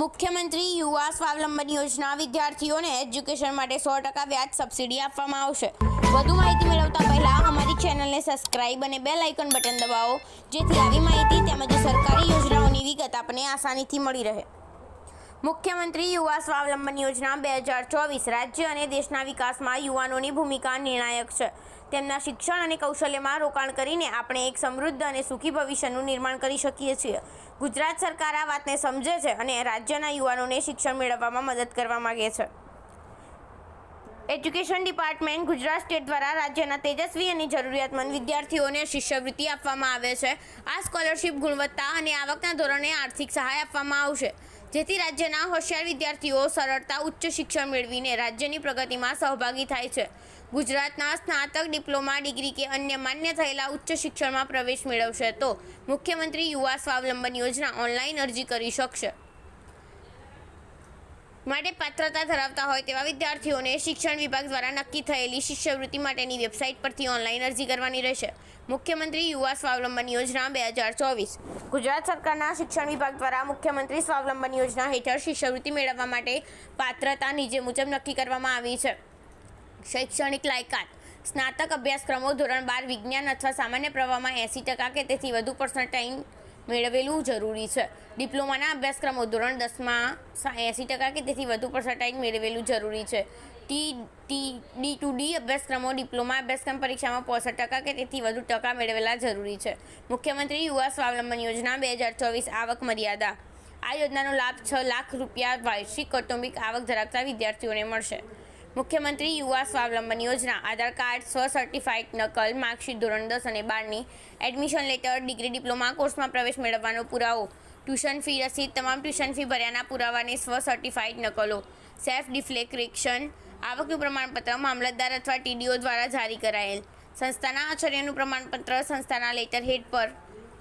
મુખ્યમંત્રી યુવા સ્વાવલંબન યોજના વિદ્યાર્થીઓને એજ્યુકેશન માટે સો ટકા વ્યાજ સબસિડી આપવામાં આવશે. વધુ માહિતી મેળવતા પહેલા અમારી ચેનલને સબસ્ક્રાઇબ અને બેલ આઇકન બટન દબાવો, જેથી આવી માહિતી તેમજ સરકારી યોજનાઓની વિગત આપને આસાનીથી મળી રહે. મુખ્યમંત્રી યુવા સ્વાવલંબન યોજના બે હજાર ચોવીસ રાજ્ય અને દેશના વિકાસમાં યુવાનોની ભૂમિકા નિર્ણાયક છે. તેમના શિક્ષણ અને કૌશલ્યમાં રોકાણ કરીને આપણે એક સમૃદ્ધ અને સુખી ભવિષ્યનું નિર્માણ કરી શકીએ છીએ. ગુજરાત સરકાર આ વાતને સમજે છે અને રાજ્યના યુવાનોને શિક્ષણ મેળવવામાં મદદ કરવા માગે છે. એજ્યુકેશન ડિપાર્ટમેન્ટ ગુજરાત સ્ટેટ દ્વારા રાજ્યના તેજસ્વી અને જરૂરિયાતમંદ વિદ્યાર્થીઓને શિષ્યવૃત્તિ આપવામાં આવે છે. આ સ્કોલરશિપ ગુણવત્તા અને આવકના ધોરણે આર્થિક સહાય આપવામાં આવશે. જેથી રાજ્યના હોશિયાર વિદ્યાર્થીઓ સરળતા ઉચ્ચ શિક્ષણ મેળવીને રાજ્યની પ્રગતિમાં સહભાગી થાય છે. ગુજરાતના સ્નાતક ડિપ્લોમા ડિગ્રી કે અન્ય માન્ય થયેલા ઉચ્ચ શિક્ષણમાં પ્રવેશ મેળવશે તો મુખ્યમંત્રી યુવા સ્વાવલંબન યોજના ઓનલાઈન અરજી કરી શકશે. માટે પાત્રતા ધરાવતા હોય તેવા વિદ્યાર્થીઓને શિક્ષણ વિભાગ દ્વારા નક્કી થયેલી શિષ્યવૃત્તિ માટેની વેબસાઇટ પરથી ઓનલાઈન અરજી કરવાની રહેશે. મુખ્યમંત્રી યુવા સ્વાવલંબન યોજના બે હજાર ચોવીસ. ગુજરાત સરકારના શિક્ષણ વિભાગ દ્વારા મુખ્યમંત્રી સ્વાવલંબન યોજના હેઠળ શિષ્યવૃત્તિ મેળવવા માટે પાત્રતા નીચે મુજબ નક્કી કરવામાં આવી છે. શૈક્ષણિક લાયકાત. સ્નાતક અભ્યાસક્રમો ધોરણ બાર વિજ્ઞાન અથવા સામાન્ય પ્રવાહમાં એંસી ટકા કે તેથી વધુ પર્સન્ટાઇન મેળવેલું જરૂરી છે. ડિપ્લોમાના અભ્યાસક્રમો ધોરણ દસમાં એંસી ટકા કે તેથી વધુ પર્સન્ટાઇજ મેળવેલું જરૂરી છે. T T, D to D અભ્યાસક્રમો ડિપ્લોમા અભ્યાસક્રમ પરીક્ષામાં પોસઠ ટકા કે તેથી વધુ ટકા મેળવેલા જરૂરી છે. મુખ્યમંત્રી યુવા સ્વાવલંબન યોજના બે હજાર ચોવીસ આવક મર્યાદા. આ યોજનાનો લાભ છ લાખ રૂપિયા વાર્ષિક કૌટુંબિક આવક ધરાવતા વિદ્યાર્થીઓને મળશે. મુખ્યમંત્રી યુવા સ્વાવલંબન યોજના, આધાર કાર્ડ, સ્વ સર્ટિફાઇડ નકલ, માર્કશીટ ધોરણ દસ અને બારની એડમિશન લેટર ડિગ્રી ડિપ્લોમા કોર્સમાં પ્રવેશ મેળવવાનો પુરાવો ટ્યુશન ફી રસીદ, તમામ ટ્યુશન ફી ભર્યાના પુરાવાની સ્વ સર્ટિફાઈડ નકલો સેફ ડિફ્લેક્રેક્શન આવકનું પ્રમાણપત્ર, મામલતદાર અથવા ટીડીઓ દ્વારા જારી કરાયેલ, સંસ્થાના આચાર્યનું પ્રમાણપત્ર, સંસ્થાના લેટર હેડ પર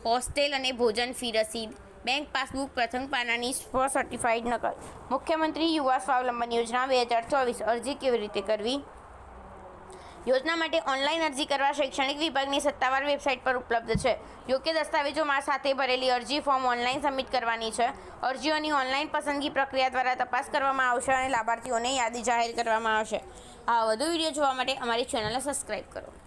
હોસ્ટેલ અને ભોજન ફી રસીદ. બેંક પાસબુક પ્રથમ પાનાની સ્વ સર્ટિફાઈડ નકલ. મુખ્યમંત્રી યુવા સ્વાવલંબન યોજના બે હજાર ચોવીસ અરજી કેવી રીતે કરવી? યોજના માટે ઓનલાઈન અરજી કરવા શૈક્ષણિક વિભાગની સત્તાવાર વેબસાઇટ પર ઉપલબ્ધ છે. યોગ્ય દસ્તાવેજોમાં સાથે ભરેલી અરજી ફોર્મ ઓનલાઈન સબમિટ કરવાની છે. અરજીઓની ઓનલાઈન પસંદગી પ્રક્રિયા દ્વારા તપાસ કરવામાં આવશે અને લાભાર્થીઓને યાદી જાહેર કરવામાં આવશે. આ વધુ વીડિયો જોવા માટે અમારી ચેનલને સબસ્ક્રાઈબ કરો.